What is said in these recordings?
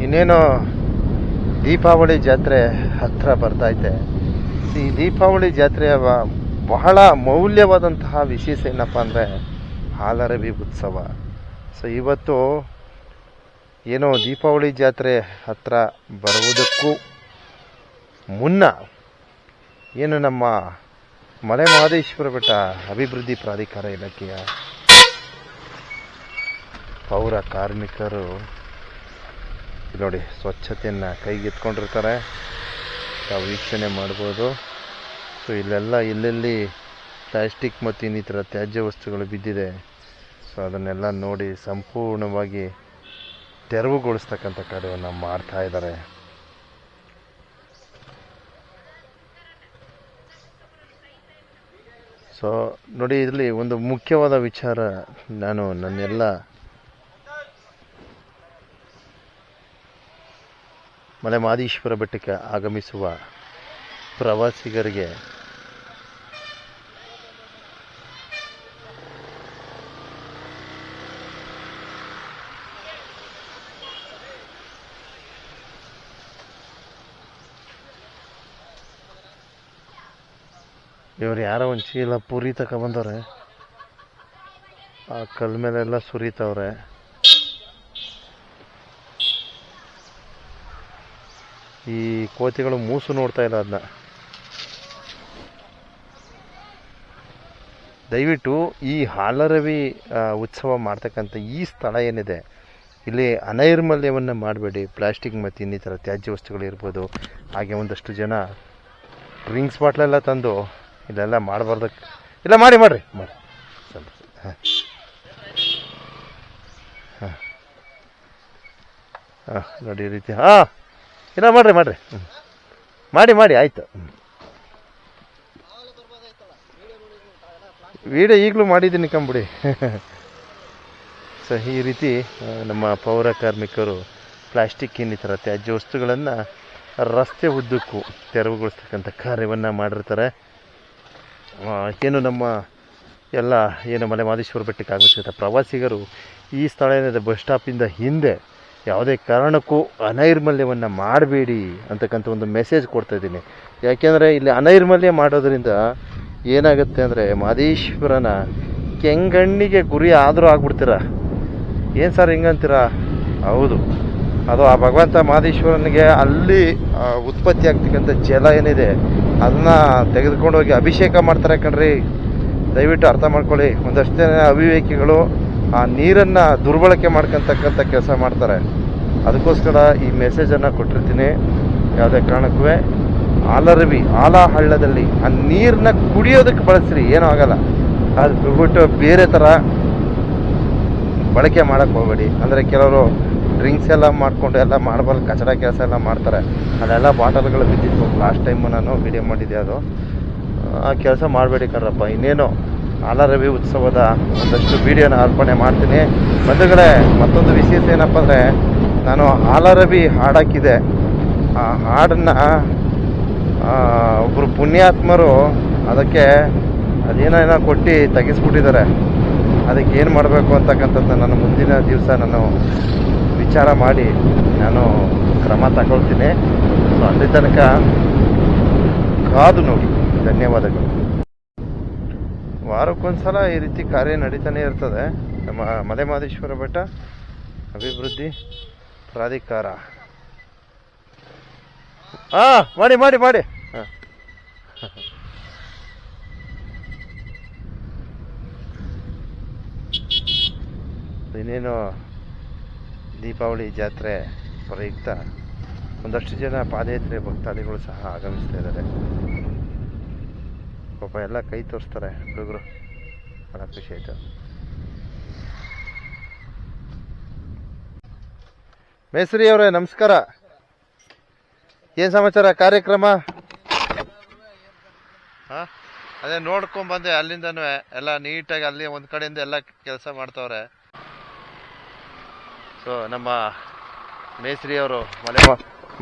ಇನ್ನೇನು ದೀಪಾವಳಿ ಜಾತ್ರೆ ಹತ್ರ ಬರ್ತೈತೆ ಈ ದೀಪಾವಳಿ ಜಾತ್ರೆಯ ಬಹಳ ಮೌಲ್ಯವಾದಂತಹ ವಿಶೇಷ ಏನಪ್ಪ ಅಂದರೆ ಹಾಲರವಿ ಉತ್ಸವ. ಸೊ ಇವತ್ತು ಏನೋ ದೀಪಾವಳಿ ಜಾತ್ರೆ ಹತ್ರ ಬರುವುದಕ್ಕೂ ಮುನ್ನ ಏನು ನಮ್ಮ ಮಲೆ ಮಹದೇಶ್ವರ ಬೆಟ್ಟ ಅಭಿವೃದ್ಧಿ ಪ್ರಾಧಿಕಾರ ಇಲಾಖೆಯ ಪೌರ ಕಾರ್ಮಿಕರು ನೋಡಿ, ಸ್ವಚ್ಛತೆಯನ್ನು ಕೈಗೆತ್ಕೊಂಡಿರ್ತಾರೆ ತಾವು ವೀಕ್ಷಣೆ ಮಾಡ್ಬೋದು. ಸೊ ಇಲ್ಲೆಲ್ಲ ಇಲ್ಲೆಲ್ಲಿ ಪ್ಲಾಸ್ಟಿಕ್ ಮತ್ತು ಇನ್ನಿತರ ತ್ಯಾಜ್ಯ ವಸ್ತುಗಳು ಬಿದ್ದಿದೆ ಸೊ ಅದನ್ನೆಲ್ಲ ನೋಡಿ ಸಂಪೂರ್ಣವಾಗಿ ತೆರವುಗೊಳಿಸ್ತಕ್ಕಂಥ ಕಾರ್ಯವನ್ನು ಮಾಡ್ತಾ ಇದ್ದಾರೆ. ಸೊ ನೋಡಿ, ಇದರಲ್ಲಿ ಒಂದು ಮುಖ್ಯವಾದ ವಿಚಾರ ನಾನು ನನ್ನೆಲ್ಲ ಮಲೆ ಮಾದೀಶ್ವರ ಬೆಟ್ಟಕ್ಕೆ ಆಗಮಿಸುವ ಪ್ರವಾಸಿಗರಿಗೆ ಇವ್ರು ಯಾರೋ ಒಂದು ಚೀಲ ಪುರಿ ತಗೊಬಂದವ್ರೆ ಆ ಕಲ್ ಮೇಲೆಲ್ಲ ಸುರಿತವ್ರೆ. ಈ ಕೋತಿಗಳು ಮೂಸು ನೋಡ್ತಾ ಇಲ್ಲ ಅದನ್ನ ದಯವಿಟ್ಟು ಈ ಹಾಲರವಿ ಉತ್ಸವ ಮಾಡ್ತಕ್ಕಂಥ ಈ ಸ್ಥಳ ಏನಿದೆ, ಇಲ್ಲಿ ಅನೈರ್ಮಲ್ಯವನ್ನು ಮಾಡಬೇಡಿ. ಪ್ಲಾಸ್ಟಿಕ್ ಮತ್ತು ಇನ್ನಿತರ ತ್ಯಾಜ್ಯ ವಸ್ತುಗಳು ಇರ್ಬೋದು. ಹಾಗೆ ಒಂದಷ್ಟು ಜನ ಡ್ರಿಂಕ್ಸ್ ಬಾಟ್ಲೆಲ್ಲ ತಂದು ಇಲ್ಲೆಲ್ಲ ಮಾಡಬಾರ್ದು. ಇಲ್ಲ, ಮಾಡಿ, ಮಾಡಿರಿ. ಮಾಡಿ. ಹಾಂ. ಹಾಂ, ನೋಡಿ ಈ ರೀತಿ. ಹಾಂ. ಇಲ್ಲ ಮಾಡಿರಿ ಮಾಡಿರಿ. ಮಾಡಿ ಮಾಡಿ ಆಯಿತು. ವಿಡಿಯೋ ಈಗಲೂ ಮಾಡಿದ್ದೀನಿ ಕಂಬಿಡಿ. ಸೊ ಈ ರೀತಿ ನಮ್ಮ ಪೌರ ಕಾರ್ಮಿಕರು ಪ್ಲಾಸ್ಟಿಕ್ ಇನ್ನಿತರ ತ್ಯಾಜ್ಯ ವಸ್ತುಗಳನ್ನು ರಸ್ತೆ ಉದ್ದಕ್ಕೂ ತೆರವುಗೊಳಿಸ್ತಕ್ಕಂಥ ಕಾರ್ಯವನ್ನು ಮಾಡಿರ್ತಾರೆ. ಏನು ನಮ್ಮ ಎಲ್ಲ ಏನು ಮಲೆ ಮಾದೇಶ್ವರ ಬೆಟ್ಟಕ್ಕೆ ಆಗಮಿಸಿದ ಪ್ರವಾಸಿಗರು ಈ ಸ್ಥಳ ಏನಿದೆ ಬಸ್ ಸ್ಟಾಪಿಂದ ಹಿಂದೆ ಯಾವುದೇ ಕಾರಣಕ್ಕೂ ಅನೈರ್ಮಲ್ಯವನ್ನು ಮಾಡಬೇಡಿ ಅಂತಕ್ಕಂಥ ಒಂದು ಮೆಸೇಜ್ ಕೊಡ್ತಾ ಇದ್ದೀನಿ. ಯಾಕೆಂದರೆ ಇಲ್ಲಿ ಅನೈರ್ಮಲ್ಯ ಮಾಡೋದ್ರಿಂದ ಏನಾಗುತ್ತೆ ಅಂದರೆ ಮಾದೇಶ್ವರನ ಕೆಂಗಣ್ಣಿಗೆ ಗುರಿ ಆದರೂ ಆಗ್ಬಿಡ್ತೀರ? ಏನು ಸರ್ ಹಿಂಗಂತೀರ? ಹೌದು. ಅದು ಆ ಭಗವಂತ ಮಾದೇಶ್ವರನಿಗೆ ಅಲ್ಲಿ ಉತ್ಪತ್ತಿ ಆಗ್ತಕ್ಕಂಥ ಜಲ ಏನಿದೆ, ಅದನ್ನ ತೆಗೆದುಕೊಂಡು ಹೋಗಿ ಅಭಿಷೇಕ ಮಾಡ್ತಾರೆ ಕಣ್ರಿ. ದಯವಿಟ್ಟು ಅರ್ಥ ಮಾಡ್ಕೊಳ್ಳಿ. ಒಂದಷ್ಟು ಜನ ಅವಿವೇಕಿಗಳು ಆ ನೀರನ್ನು ದುರ್ಬಳಕೆ ಮಾಡ್ಕೊತಕ್ಕಂಥ ಕೆಲಸ ಮಾಡ್ತಾರೆ. ಅದಕ್ಕೋಸ್ಕರ ಈ ಮೆಸೇಜನ್ನು ಕೊಟ್ಟಿರ್ತೀನಿ. ಯಾವುದೇ ಕಾರಣಕ್ಕೂ ಆಲರವಿ ಆಲ ಹಳ್ಳದಲ್ಲಿ ಆ ನೀರನ್ನ ಕುಡಿಯೋದಕ್ಕೆ ಬಳಸ್ರಿ, ಏನೂ ಆಗಲ್ಲ. ಅದು ಬಿಟ್ಬಿಟ್ಟು ಬೇರೆ ಥರ ಬಳಕೆ ಮಾಡೋಕ್ಕೆ ಹೋಗಬೇಡಿ. ಅಂದರೆ ಕೆಲವರು ಡ್ರಿಂಕ್ಸ್ ಎಲ್ಲ ಮಾಡಿಕೊಂಡು ಎಲ್ಲ ಮಾಡಬಾರ್ದು ಕಚಡ ಕೆಲಸ ಎಲ್ಲ ಮಾಡ್ತಾರೆ. ಅದೆಲ್ಲ ಬಾಟಲ್ಗಳು ಬಿದ್ದಿತ್ತು ಲಾಸ್ಟ್ ಟೈಮು ನಾನು ವಿಡಿಯೋ ಮಾಡಿದ್ದೆ ಅದು. ಆ ಕೆಲಸ ಮಾಡಬೇಡಿ ಕಣ್ರಪ್ಪ ಇನ್ನೇನು ಆಲರವಿ ಉತ್ಸವದ ಒಂದಷ್ಟು ವಿಡಿಯೋನ ಅರ್ಪಣೆ ಮಾಡ್ತೀನಿ. ಬಂಧುಗಳೇ, ಮತ್ತೊಂದು ವಿಶೇಷ ಏನಪ್ಪ ಅಂದರೆ, ನಾನು ಆಲರವಿ ಹಾಡಾಕಿದೆ ಆ ಹಾಡನ್ನು ಒಬ್ಬರು ಪುಣ್ಯಾತ್ಮರು ಅದಕ್ಕೆ ಅದೇನೋ ಏನೋ ಕೊಟ್ಟು ತೆಗೆಸ್ಬಿಟ್ಟಿದ್ದಾರೆ. ಅದಕ್ಕೆ ಏನು ಮಾಡಬೇಕು ಅಂತಕ್ಕಂಥದ್ದು ನಾನು ಮುಂದಿನ ದಿವಸ ನಾನು ವಿಚಾರ ಮಾಡಿ ನಾನು ಕ್ರಮ ತಗೊಳ್ತೀನಿ. ಸೊ ಅಲ್ಲಿ ತನಕ ಕಾದು ನೋಡಿ. ಧನ್ಯವಾದಗಳು. ವಾರಕ್ಕೊಂದ್ಸಲ ಈ ರೀತಿ ಕಾರ್ಯ ನಡೀತಾನೆ ಇರ್ತದೆ. ನಮ್ಮ ಮಲೆ ಮಹದೇಶ್ವರ ಬೆಟ್ಟ ಅಭಿವೃದ್ಧಿ ಪ್ರಾಧಿಕಾರ. ಹಾ ಮಾಡಿ ಮಾಡಿ ಮಾಡಿ. ಹಾಂ. ಇನ್ನೇನು ದೀಪಾವಳಿ ಜಾತ್ರೆ ಪ್ರಯುಕ್ತ. ಒಂದಷ್ಟು ಜನ ಪಾದಯಾತ್ರೆ ಭಕ್ತಾದಿಗಳು ಸಹ ಆಗಮಿಸ್ತಾ ಇದ್ದಾರೆ. ಪಾಪ ಎಲ್ಲ ಕೈ ತೋರಿಸ್ತಾರೆ ಹುಡುಗರು. ಭಾಳ ಖುಷಿ ಆಯಿತು. ಮೇಸ್ರಿ ಅವರೇ ನಮಸ್ಕಾರ. ಏನು ಸಮಾಚಾರ? ಕಾರ್ಯಕ್ರಮ? ಹಾಂ ಅದೇ ನೋಡ್ಕೊಂಬಂದೆ ಅಲ್ಲಿಂದನೂ. ಎಲ್ಲ ನೀಟಾಗಿ ಅಲ್ಲಿ ಒಂದು ಕಡೆಯಿಂದ ಎಲ್ಲ ಕೆಲಸ ಮಾಡ್ತವ್ರೆ. ಸೊ ನಮ್ಮ ಮೇಸ್ರಿ ಅವರು ಮಲೆ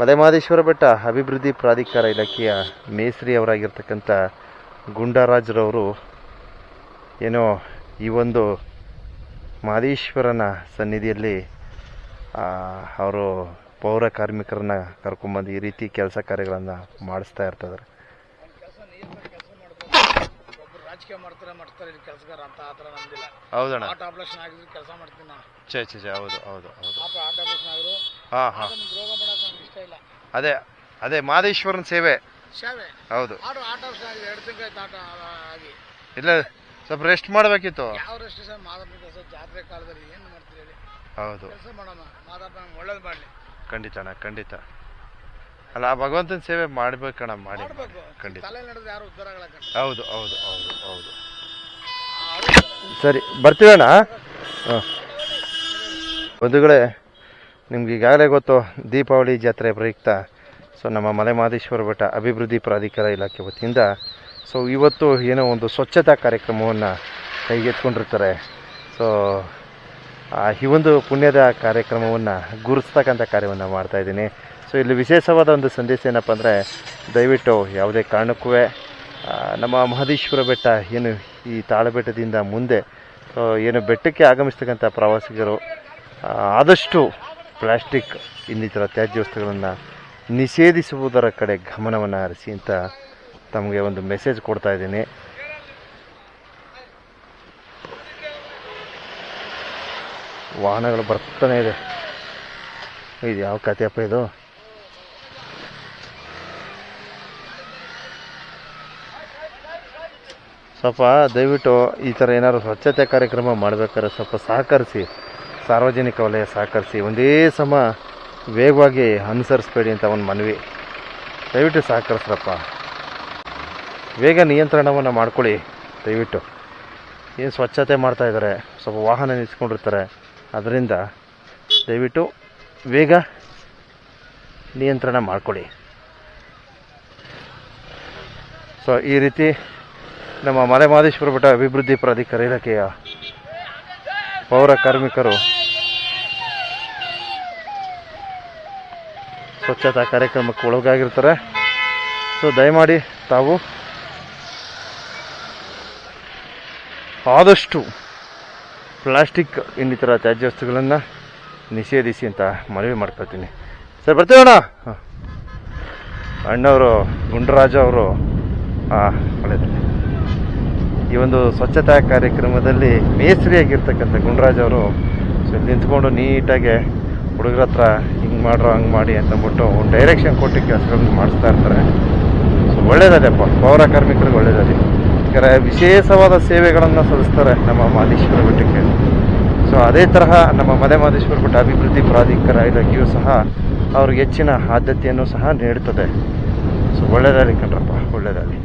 ಮಲೆಮಹದೇಶ್ವರ ಬೆಟ್ಟ ಅಭಿವೃದ್ಧಿ ಪ್ರಾಧಿಕಾರ ಇಲಾಖೆಯ ಮೇಸ್ರಿ ಅವರಾಗಿರ್ತಕ್ಕಂಥ ಗುಂಡರಾಜ್ರವರು ಏನೋ ಈ ಒಂದು ಮಾದೇಶ್ವರನ ಸನ್ನಿಧಿಯಲ್ಲಿ ಅವರು ಪೌರ ಕಾರ್ಮಿಕರನ್ನ ಕರ್ಕೊಂಬಂದು ಈ ರೀತಿ ಕೆಲಸ ಕಾರ್ಯಗಳನ್ನು ಮಾಡಿಸ್ತಾ ಇರ್ತದ್ರೆ. ಹೌದಣ್ಣ. ಆಟ ಆಪರೇಷನ್ ಆಗಿದ್ರು ಕೆಲಸ ಮಾಡ್ತೀನಿ ನಾನು ಛೇ ಛೇ ಛೇ ಹೌದು ಹೌದು ಹೌದು. ಹಾಂ ಹಾಂ. ರೋಗ ಮಾಡೋಕೆ ಇಷ್ಟ ಇಲ್ಲ. ಅದೇ ಅದೇ ಮಾದೇಶ್ವರನ ಸೇವೆ. ಹೌದು. ಇಲ್ಲ ಸ್ವಲ್ಪ ರೆಸ್ಟ್ ಮಾಡಬೇಕಿತ್ತು. ಯಾವ ರೆಸ್ಟ್ ಸರ್? ಮಾದಪ್ಪ ಕೆಲಸ ಜಾತ್ರೆ ಕಾಲದಲ್ಲಿ ಏನು ಮಾಡ್ತೀರಿ ಹೇಳಿ? ಹೌದು. ಕೆಲಸ ಮಾಡೋಣ. ಮಾದಪ್ಪ ನಮ್ಗೆ ಒಳ್ಳೇದು ಮಾಡಲಿ. ಖಂಡಿತಣ್ಣ ಖಂಡಿತ. ಅಲ್ಲ ಆ ಭಗವಂತನ ಸೇವೆ ಮಾಡ್ಬೇಕಣ್ಣ ಮಾಡಿ. ಖಂಡಿತ. ತಲೆ ನಡೆದು ಯಾರು ಉದ್ಧಾರ ಹೌದು ಹೌದು ಹೌದು ಹೌದು. ಸರಿ ಬರ್ತೀವಣ್ಣ ಹಾಂ. ಬಂಧುಗಳೇ ನಿಮ್ಗೆ ಈಗಾಗಲೇ ಗೊತ್ತು ದೀಪಾವಳಿ ಜಾತ್ರೆ ಪ್ರಯುಕ್ತ. ಸೊ ನಮ್ಮ ಮಲೆ ಮಹದೇಶ್ವರ ಬೆಟ್ಟ ಅಭಿವೃದ್ಧಿ ಪ್ರಾಧಿಕಾರ ಇಲಾಖೆ ವತಿಯಿಂದ ಸೊ ಇವತ್ತು ಏನೋ ಒಂದು ಸ್ವಚ್ಛತಾ ಕಾರ್ಯಕ್ರಮವನ್ನು ಕೈಗೆತ್ಕೊಂಡಿರ್ತಾರೆ ಸೊ ಈ ಒಂದು ಪುಣ್ಯದ ಕಾರ್ಯಕ್ರಮವನ್ನು ಗುರುಸ್ತಕ್ಕಂಥ ಕಾರ್ಯವನ್ನು ಮಾಡ್ತಾ ಇದ್ದೀನಿ. ಸೊ ಇಲ್ಲಿ ವಿಶೇಷವಾದ ಒಂದು ಸಂದೇಶ ಏನಪ್ಪ ಅಂದರೆ, ದಯವಿಟ್ಟು ಯಾವುದೇ ಕಾರಣಕ್ಕೂ ನಮ್ಮ ಮಹದೇಶ್ವರ ಬೆಟ್ಟ ಏನು ಈ ತಾಳಬೆಟ್ಟದಿಂದ ಮುಂದೆ ಸೊ ಏನು ಬೆಟ್ಟಕ್ಕೆ ಆಗಮಿಸ್ತಕ್ಕಂಥ ಪ್ರವಾಸಿಗರು ಆದಷ್ಟು ಪ್ಲಾಸ್ಟಿಕ್, ಇನ್ನಿತರ ತ್ಯಾಜ್ಯ ವಸ್ತುಗಳನ್ನು ನಿಷೇಧಿಸುವುದರ ಕಡೆ ಗಮನವನ್ನು ಹರಿಸಿ ಅಂತ ತಮಗೆ ಒಂದು ಮೆಸೇಜ್ ಕೊಡ್ತಾ ಇದ್ದೀನಿ. ವಾಹನಗಳು ಬರ್ತಾನೆ ಇದೆ. ಇದು ಯಾವ ಕಥೆಯಪ್ಪ ಇದು? ಸ್ವಲ್ಪ ದಯವಿಟ್ಟು ಈ ಥರ ಏನಾದ್ರು ಸ್ವಚ್ಛತೆ ಕಾರ್ಯಕ್ರಮ ಮಾಡಬೇಕಾದ್ರೆ ಸ್ವಲ್ಪ ಸಹಕರಿಸಿ, ಸಾರ್ವಜನಿಕ ವಲಯ ಸಹಕರಿಸಿ, ಒಂದೇ ಸಮ ವೇಗವಾಗಿ ಅನುಸರಿಸ್ಬೇಡಿ ಅಂತ ಒಂದು ಮನವಿ. ದಯವಿಟ್ಟು ಸಹಕರಿಸ್ರಪ್ಪ. ವೇಗ ನಿಯಂತ್ರಣವನ್ನು ಮಾಡ್ಕೊಳ್ಳಿ. ದಯವಿಟ್ಟು. ಏನು ಸ್ವಚ್ಛತೆ ಮಾಡ್ತಾಯಿದ್ದಾರೆ ಸ್ವಲ್ಪ ವಾಹನ ನಿಲ್ಸ್ಕೊಂಡಿರ್ತಾರೆ. ಅದರಿಂದ ದಯವಿಟ್ಟು ವೇಗ ನಿಯಂತ್ರಣ ಮಾಡ್ಕೊಳ್ಳಿ. ಸೊ ಈ ರೀತಿ ನಮ್ಮ ಮಲೆ ಮಹದೇಶ್ವರ ಬೆಟ್ಟ ಅಭಿವೃದ್ಧಿ ಪ್ರಾಧಿಕಾರ ಇಲಾಖೆಯ ಪೌರ ಕಾರ್ಮಿಕರು ಸ್ವಚ್ಛತಾ ಕಾರ್ಯಕ್ರಮಕ್ಕೆ ಒಳಗಾಗಿರ್ತಾರೆ. ಸೊ ದಯಮಾಡಿ ತಾವು ಆದಷ್ಟು ಪ್ಲಾಸ್ಟಿಕ್ ಇನ್ನಿತರ ತ್ಯಾಜ್ಯ ವಸ್ತುಗಳನ್ನು ನಿಷೇಧಿಸಿ ಅಂತ ಮನವಿ ಮಾಡ್ಕೊಳ್ತೀನಿ. ಸರ್ ಬರ್ತೀವಣ್ಣ ಹಾಂ. ಅಣ್ಣವರು ಗುಂಡರಾಜ ಅವರು ಒಳ್ಳೆಯದು ಈ ಒಂದು ಸ್ವಚ್ಛತಾ ಕಾರ್ಯಕ್ರಮದಲ್ಲಿ ಮೇಸ್ತ್ರಿಯಾಗಿರ್ತಕ್ಕಂಥ ಗುಂಡರಾಜ್ ಅವರು ನಿಂತ್ಕೊಂಡು ನೀಟಾಗಿ ಹುಡುಗರ ಹತ್ರ ಹಿಂಗೆ ಮಾಡ್ರೋ ಹಂಗೆ ಮಾಡಿ ಅಂತಂದ್ಬಿಟ್ಟು ಡೈರೆಕ್ಷನ್ ಕೊಟ್ಟು ಕೆಲಸಗಳನ್ನ ಮಾಡಿಸ್ತಾ ಇರ್ತಾರೆ. ಸೊ ಒಳ್ಳೇದಲ್ಲಪ್ಪ ಪೌರ ಕಾರ್ಮಿಕರಿಗೆ ಒಳ್ಳೇದದೆ. ಯಾಕಂದರೆ ವಿಶೇಷವಾದ ಸೇವೆಗಳನ್ನು ಸಲ್ಲಿಸ್ತಾರೆ ನಮ್ಮ ಮಾದೇಶ್ವರ ಬೆಟ್ಟಕ್ಕೆ. ಸೊ ಅದೇ ತರಹ ನಮ್ಮ ಮಲೆ ಮಹದೇಶ್ವರ ಬೆಟ್ಟ ಅಭಿವೃದ್ಧಿ ಪ್ರಾಧಿಕಾರ ಇಲಾಖೆಯು ಸಹ ಅವ್ರಿಗೆ ಹೆಚ್ಚಿನ ಆದ್ಯತೆಯನ್ನು ಸಹ ನೀಡುತ್ತದೆ ಸೊ ಒಳ್ಳೇದಾಗಲಿ ಕಣ್ರಪ್ಪ. ಒಳ್ಳೆಯದಾಗಲಿ